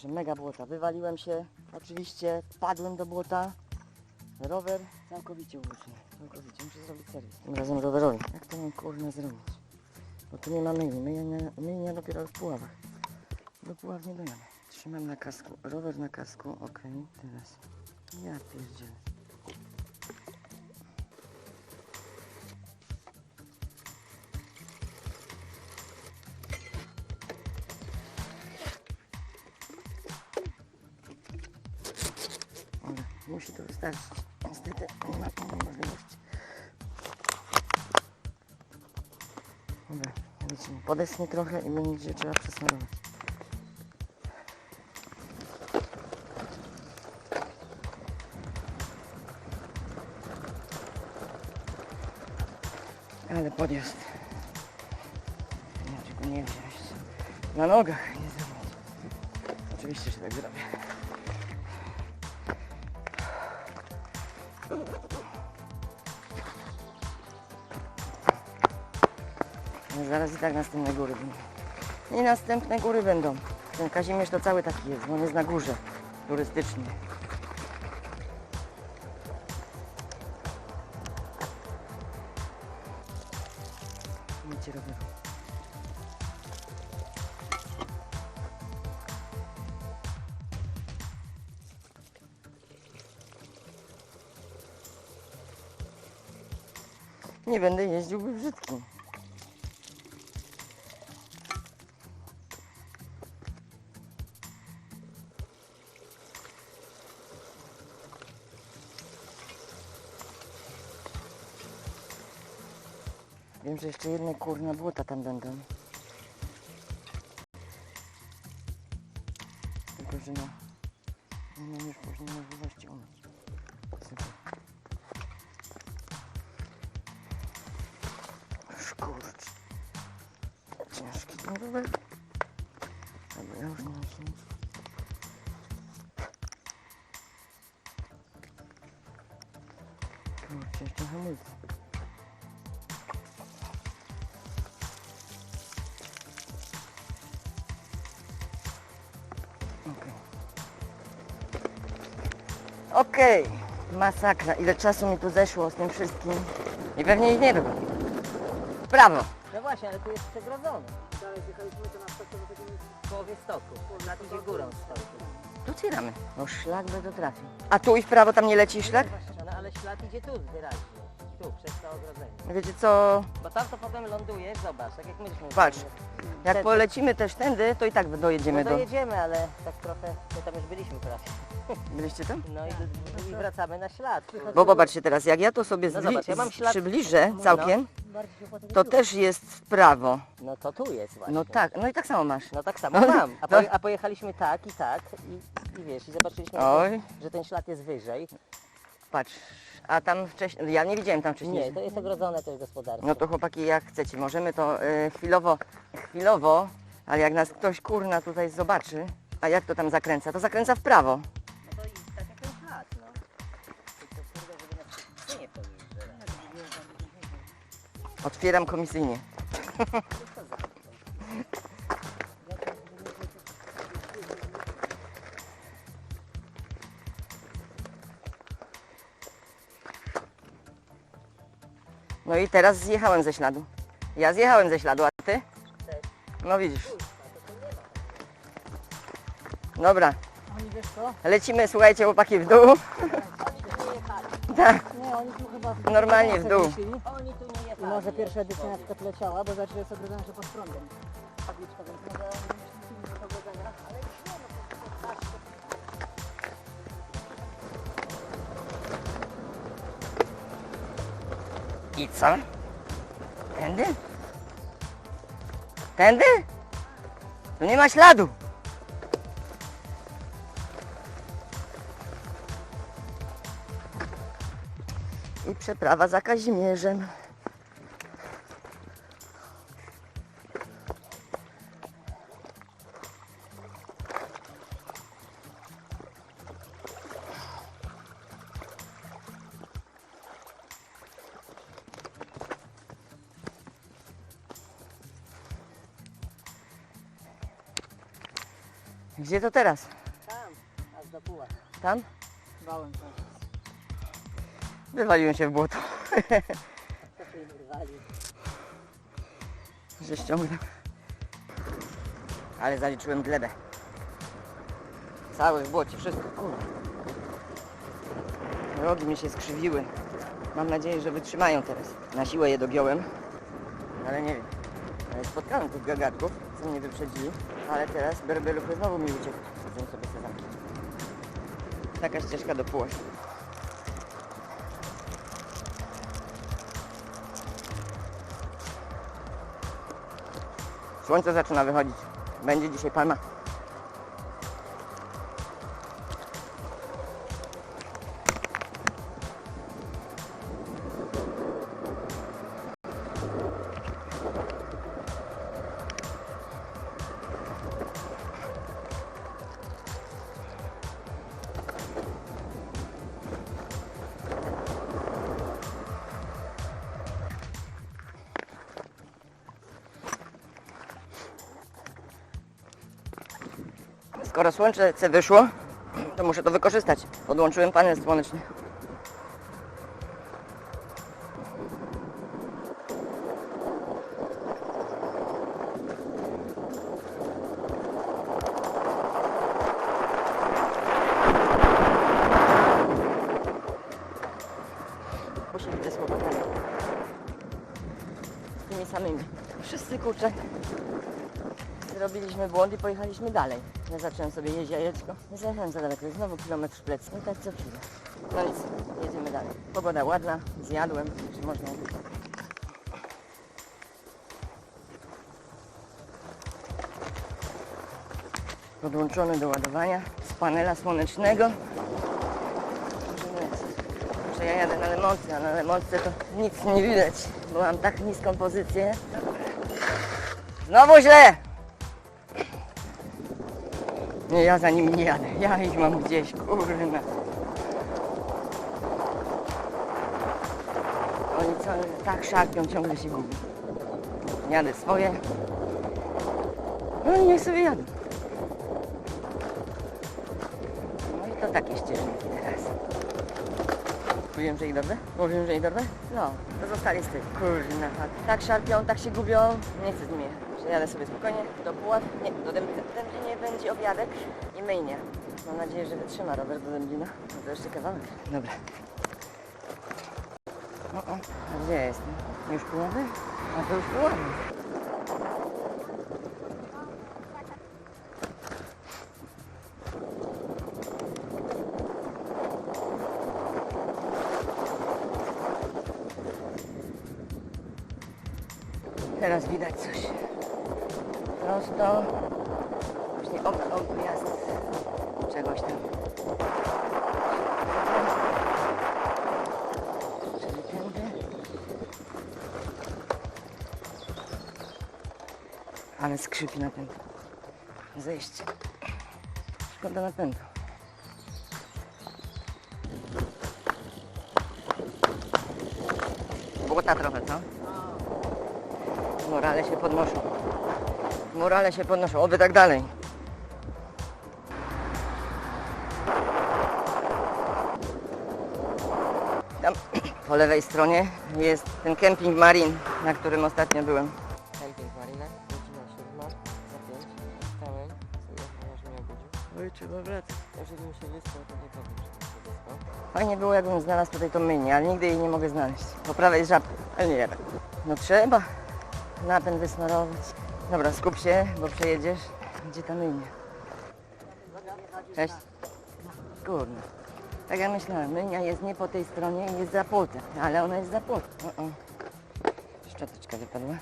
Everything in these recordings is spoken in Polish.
że mega błota. Wywaliłem się, oczywiście, padłem do błota. Rower całkowicie ułóżny. Całkowicie, muszę zrobić serwis. Tym razem rowerowi. Jak to mam kurna zrobić? Bo tu nie ma myjni. Myjnia, myjnia dopiero w Puławach. Do Puław nie dojemy. Trzymam na kasku. Rower na kasku. Okej, teraz. Ja pierdzielę. Musi to wystarczyć. Niestety nie ma możliwości. Dobra, lecimy. Podeschnie trochę i będzie trzeba przesmarować. Ale podjazd. Nie wziąć. Na nogach nie zrobić. Oczywiście, że tak zrobię. Zaraz i tak następne góry będą. I następne góry będą. Ten Kazimierz to cały taki jest, bo on jest na górze turystycznie. Mycie roweru. Nie będę jeździł brzydkim. Wiem, że jeszcze jedne kurna błota tam będą. Tylko, że no, nie mam już później możliwości umyć. Super. Szkurcz. Ciężki rower. Albo ja już nie siły. Kurczę, jeszcze hamulce. Okej. Masakra. Ile czasu mi tu zeszło z tym wszystkim. I pewnie ich nie było. W prawo. No właśnie, ale tu jest przegrodzone. Dalej jechaliśmy to na stoku do takiego w połowie stoku. Na idzie górą stoku. Tu cieramy. No szlak by to trafił. A tu i w prawo tam nie leci szlak? No ale ślad idzie tu wyraźnie. Tu, przez to ogrodzenie. Wiecie co? Bo tam to potem ląduje, zobacz, tak jak myśmy Patrz. Jak Wtedy- polecimy też tędy, to i tak dojedziemy No do... dojedziemy, ale tak trochę, my tam już byliśmy prawie. Byliście tam? No i, i wracamy na ślad. Bo popatrzcie teraz, jak ja to sobie No zbli- zobacz, ja mam ślad- przybliżę No. całkiem, to też jest w prawo. No to tu jest właśnie. No tak, no i tak samo masz. No tak samo No, mam. A, no. po, a pojechaliśmy tak i tak i, i wiesz, i zobaczyliśmy, Oj. że ten ślad jest wyżej. Patrz, a tam wcześniej, ja nie widziałem tam wcześniej. Nie, to jest ogrodzone też gospodarstwo. No to chłopaki, jak chcecie, możemy to y, chwilowo, chwilowo, ale jak nas ktoś kurna tutaj zobaczy, a jak to tam zakręca, to zakręca w prawo. No to i tak jak ten no. Tylko kurde, żeby nas nie. Otwieram komisyjnie. No i teraz zjechałem ze śladu. Ja zjechałem ze śladu, a ty? No widzisz. Dobra, lecimy, słuchajcie, chłopaki w dół. Tak, Normalnie w dół. I może pierwsza edycja na przykład leciała, bo znaczy jest ogrodzone, że pod prądem. I co? Tędy? Tędy? Tu nie ma śladu. I przeprawa za Kazimierzem. Gdzie to teraz? Tam, aż do puła. Tam? Bałem się. Wywaliłem się w błoto. Że ściągnę. Ale zaliczyłem glebę. Całe w błocie, wszystko. Kurde. Rogi mi się skrzywiły. Mam nadzieję, że wytrzymają teraz. Na siłę je dogiąłem, ale nie wiem. Ale Spotkałem tych gagatków, co mnie wyprzedzili, ale teraz berbeluchy znowu mi uciekł. Zjem sobie sezamki. Taka ścieżka do półś. Słońce zaczyna wychodzić. Będzie dzisiaj palma. Skoro słońce wyszło, to muszę to wykorzystać. Podłączyłem panel słoneczny. Ze chłopakami. Z tymi samymi. Wszyscy kurczę Zrobiliśmy błąd i pojechaliśmy dalej. Ja zacząłem sobie jeździć jajeczko. Nie za daleko, znowu kilometr w plecy. No tak co chwilę. No nic, jedziemy dalej. Pogoda ładna, zjadłem, czy można. Podłączony do ładowania z panela słonecznego. Muszę ja jadę na lemonce, a na lemonce to nic nie widać, bo mam tak niską pozycję. Znowu źle! Nie, ja za nim nie jadę. Ja ich mam gdzieś, kurna. Oni co, tak szarpią, ciągle się gubią. Jadę swoje. No i niech sobie jadą. No i to takie ścieżki teraz. Mówiłem, że ich dorwę? Mówiłem, że ich dorwę? No, to zostali z tym. Kurna, tak, tak szarpią, tak się gubią. Nie chcę z nimi jechać. Jadę sobie spokojnie do Puław, nie, do Dęblinie będzie obiadek i myjnia. Mam nadzieję, że wytrzyma rower do Dęblina. No to jeszcze kawałek. Dobra. O, o, a gdzie ja jestem? Już Puławy? A to już Puławy. Teraz widać coś. Prosto. Właśnie ob, objazd czegoś tam. Ale skrzypi na zejście. Szkoda napędu. Morale się podnoszą. Morale się podnoszą, oby tak dalej. Tam po lewej stronie jest ten camping Marin, na którym ostatnio byłem. Camping Marina, godzina siódma, za pięć, wstałem, sobie mąż mnie obudził. Oj, trzeba wracać. Jeżeli mi się wyspał, to nie powiem, że mi się wyspał. Fajnie było, jakbym znalazł tutaj tą myjnię, ale nigdy jej nie mogę znaleźć. Po prawej jest żabka, ale nie wiem. No trzeba napęd wysmarować. Dobra, skup się, bo przejedziesz. Gdzie ta myjnia? Cześć. Kurde. Tak jak myślałem, myjnia jest nie po tej stronie, jest za płotem, ale ona jest za płotem. O, o. Szczoteczka wypadła.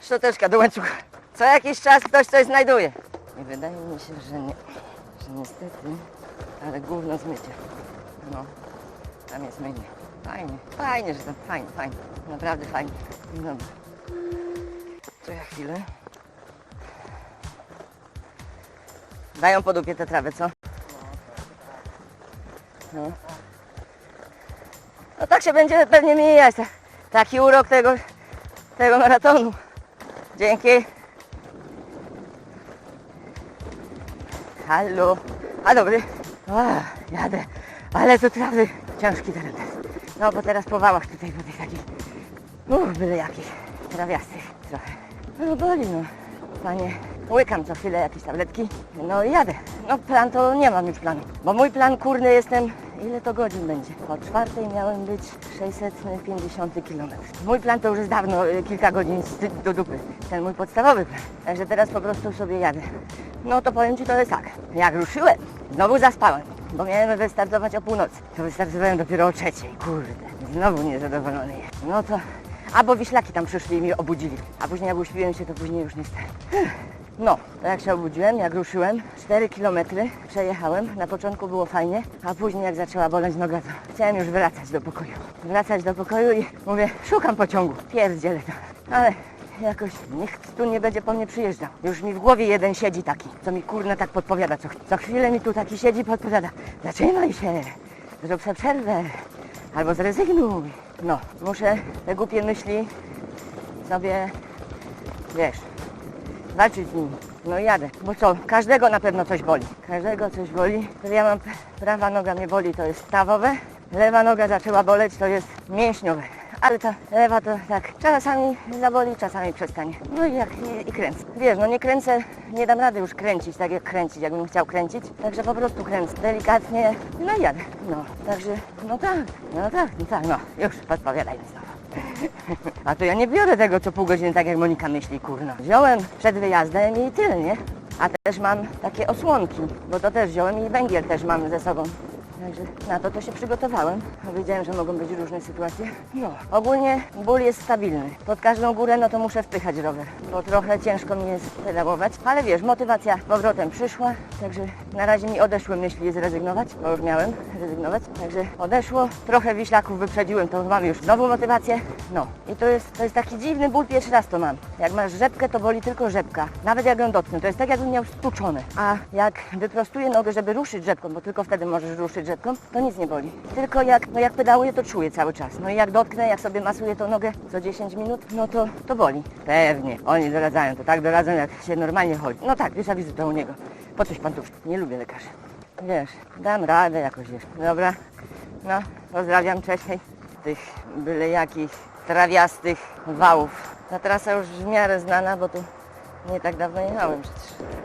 Szczoteczka do łańcucha. Co jakiś czas ktoś coś znajduje. I wydaje mi się, że nie. Że niestety, ale gówno z mycia. No, tam jest myjnia. Fajnie, fajnie, że tam fajnie, fajnie. Naprawdę fajnie. Dobra. Ja chwilę. Dają po dupie te trawy, co? No. No tak się będzie pewnie mijać. tak- Taki urok tego, tego maratonu. Dzięki. Halo. A dobry. O, jadę. Ale to trawy. Ciężki teren. No bo teraz po wałach tutaj, po tych takich, uff, byle jakich, trawiastych trochę. No boli no. Panie, łykam co chwilę jakieś tabletki. No i jadę. No plan to nie mam już planu. Bo mój plan kurny jestem, ile to godzin będzie? O czwartej miałem być 650 km. Mój plan to już jest dawno, y, kilka godzin z- do dupy. Ten mój podstawowy plan. Także teraz po prostu sobie jadę. No to powiem Ci to jest tak. Jak ruszyłem, znowu zaspałem. Bo miałem wystartować o północy. To wystartowałem dopiero o trzeciej. Kurde, znowu niezadowolony jestem. No to... Albo wiślaki tam przyszli i mnie obudzili. A później jak uśpiłem się, to później już nie stałem. No, to jak się obudziłem, jak ruszyłem, 4 km przejechałem. Na początku było fajnie, a później jak zaczęła boleć noga, to chciałem już wracać do pokoju. Wracać do pokoju i mówię, szukam pociągu. Pierdzielę to. Ale jakoś nikt tu nie będzie po mnie przyjeżdżał. Już mi w głowie jeden siedzi taki, co mi kurna tak podpowiada. Co, co chwilę mi tu taki siedzi, podpowiada. Zatrzymaj się, zrób sobie przerwę, albo zrezygnuj. No, muszę te głupie myśli sobie, wiesz, walczyć z nimi. No jadę. Bo co, każdego na pewno coś boli. Każdego coś boli. Ja mam, prawa noga mnie boli, to jest stawowe. Lewa noga zaczęła boleć, to jest mięśniowe. Ale ta lewa to tak, czasami zaboli, czasami przestanie. No i jak i, i kręcę. Wiesz, no nie kręcę, nie dam rady już kręcić tak jak kręcić, jakbym chciał kręcić. Także po prostu kręcę delikatnie, no i jadę. No, także, no tak, no tak, no tak, no, już podpowiadaj mi znowu. A to ja nie biorę tego co pół godziny, tak jak Monika myśli, kurna. Wziąłem przed wyjazdem i tyle, nie? A też mam takie osłonki, bo to też wziąłem i węgiel też mam ze sobą. Także na to to się przygotowałem. Wiedziałem, że mogą być różne sytuacje. No, ogólnie ból jest stabilny. Pod każdą górę no to muszę wpychać rower, bo trochę ciężko mi jest pedałować. Ale wiesz, motywacja powrotem przyszła, także na razie mi odeszły myśli zrezygnować, bo już miałem rezygnować. Także odeszło, trochę wiślaków wyprzedziłem, to mam już nową motywację. No i to jest, to jest taki dziwny ból, pierwszy raz to mam. Jak masz rzepkę, to boli tylko rzepka. Nawet jak ją dotknę, to jest tak jakbym miał stuczone. A jak wyprostuję nogę, żeby ruszyć rzepką, bo tylko wtedy możesz ruszyć rzepką, to nic nie boli. Tylko jak, no jak pedałuję, to czuję cały czas. No i jak dotknę, jak sobie masuję tą nogę co 10 minut, no to, to boli. Pewnie, oni doradzają, to tak doradzą, jak się normalnie chodzi. No tak, wiesz, wizytę u niego. Po coś pantufli, nie lubię lekarzy. Wiesz, dam radę jakoś, wiesz. Dobra, no, pozdrawiam, cześć. Tych byle jakich trawiastych wałów. Ta trasa już w miarę znana, bo tu nie tak dawno jechałem przecież.